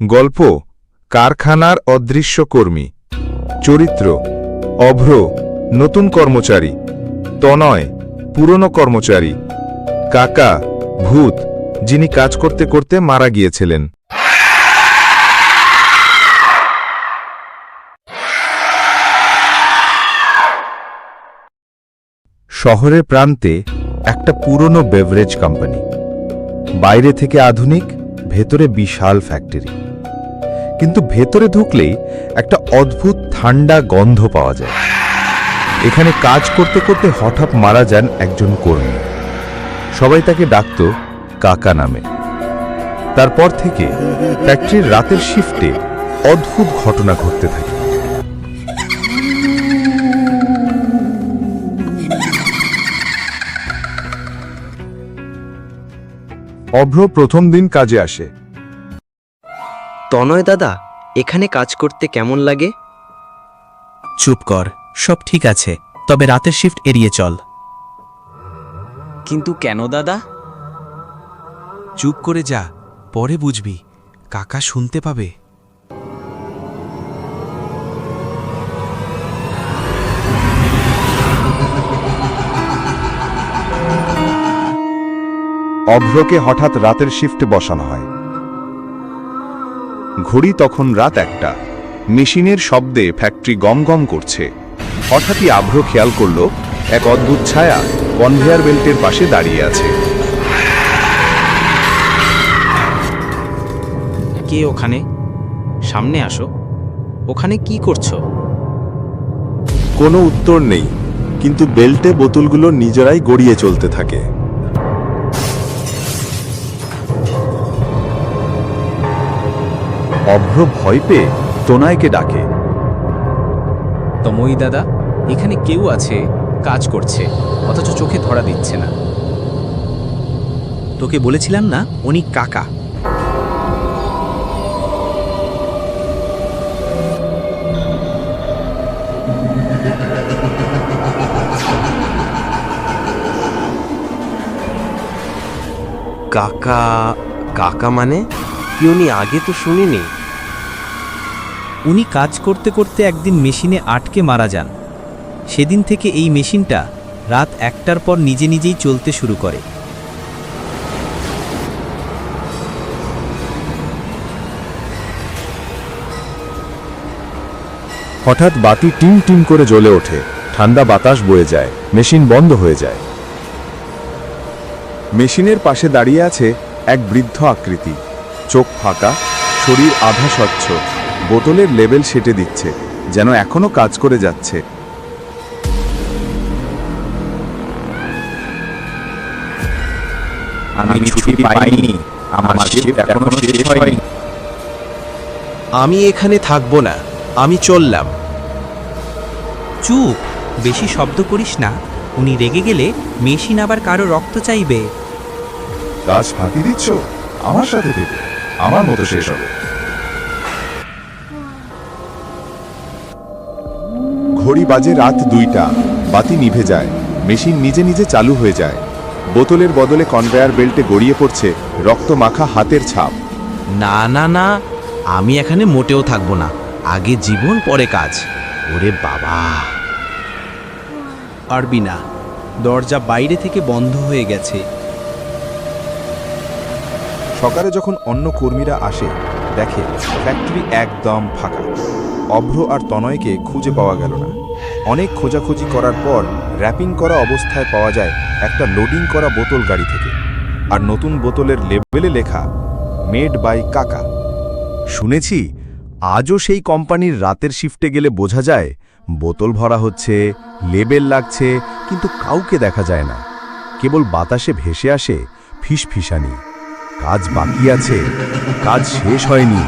গল্প, কারখানার অদৃশ্য কর্মী, চরিত্র, অভ্র, নতুন কর্মচারী, তনয়, পুরনো কর্মচারী, কাকা, ভূত, যিনি কাজ করতে করতে মারা গিয়েছিলেন। শহরের প্রান্তে একটা পুরনো বেভারেজ কোম্পানি বাইরে থেকে আধুনিক, ভেতরে বিশাল ফ্যাক্টরি কিন্তু ভেতরে ঢুকলেই একটা অদ্ভুত ঠান্ডা গন্ধ পাওয়া যায়। এখানে কাজ করতে করতে হঠাৎ মারা যান একজন কর্মী। সবাই তাকে ডাকত কাকা নামে। তারপর থেকে ফ্যাক্টরির রাতের শিফটে অদ্ভুত ঘটনা ঘটতে থাকে। অভ্র প্রথম দিন কাজে আসে। তনয় দাদা এখানে কাজ করতে কেমন লাগে? চুপ কর সব ঠিক আছে তবে রাতের শিফট এড়িয়ে চল। কিন্তু কেন দাদা? চুপ করে যা পরে বুঝবি কাকা শুনতে পাবে। অভ্রকে হঠাৎ রাতের শিফটে বসানো হয়। ঘড়ি তখন রাত একটা। মেশিনের শব্দে ফ্যাক্টরি গম গম করছে। হঠাৎই আভ্র খেয়াল করল এক অদ্ভুত ছায়া কনভেয়ার বেল্টের পাশে দাঁড়িয়ে আছে। কে ওখানে? সামনে আসো। ওখানে কি করছ? কোনো উত্তর নেই কিন্তু বেল্টে বোতলগুলো নিজেরাই গড়িয়ে চলতে থাকে। অভ্র ভয় পেয়ে তোনায়কে ডাকে। তময়ী দাদা এখানে কেউ আছে কাজ করছে অথচ চোখে ধরা দিচ্ছে না। তোকে বলেছিলাম না উনি কাকা। কাকা কাকা মানে? কি উনি আগে তো শুনিনি। উনি কাজ করতে করতে একদিন মেশিনে আটকে মারা যান। সেদিন থেকে এই মেশিনটা রাত একটার পর নিজে নিজেই চলতে শুরু করে। হঠাৎ বাতি টিম টিম করে জ্বলে ওঠে। ঠান্ডা বাতাস বয়ে যায়। মেশিন বন্ধ হয়ে যায়। মেশিনের পাশে দাঁড়িয়ে আছে এক বৃদ্ধ আকৃতি। চোখ ফাঁকা শরীর আধা স্বচ্ছ বোতলের লেবেল সেটে দিচ্ছে যেন এখনও কাজ করে যাচ্ছে। আমি ছুটি পাইনি আমার শিফট এখনও শেষ হয়নি। আমি এখানে থাকব না আমি চললাম। চুপ বেশি শব্দ করিস না উনি রেগে গেলে মেশিন আবার কারও রক্ত চাইবে। কাজ ফাঁকি দিচ্ছ? আমার সাথে থেকে। আমার মতো শেষ হবে। ঘড়ি বাজে রাত দুইটা বাতি নিভে যায় মেশিন নিজে নিজে চালু হয়ে যায়। বোতলের বদলে কনভেয়ার বেল্টে গড়িয়ে পড়ছে রক্ত মাখা হাতের ছাপ। না না না আমি এখানে মোটেও থাকব না। আগে জীবন পরে কাজ। ওরে বাবা। পারবি না। দরজা বাইরে থেকে বন্ধ হয়ে গেছে। সকালে যখন অন্য কর্মীরা আসে, দেখে ফ্যাক্টরি একদম ফাঁকা। অভ্র আর তনয়কে খুঁজে পাওয়া গেল না। অনেক খোঁজাখুঁজি করার পর র্যাপিং করা অবস্থায় পাওয়া যায় একটা লোডিং করা বোতল গাড়ি থেকে। আর নতুন বোতলের লেবেলে লেখা মেড বাই কাকা। শুনেছি, আজও সেই কোম্পানির রাতের শিফটে গেলে বোঝা যায়, বোতল ভরা হচ্ছে লেবেল লাগছে, কিন্তু কাউকে দেখা যায় না। কেবল বাতাসে ভেসে আসে ফিসফিসানি। কাজ বাকি আছে কাজ শেষ হয়নি।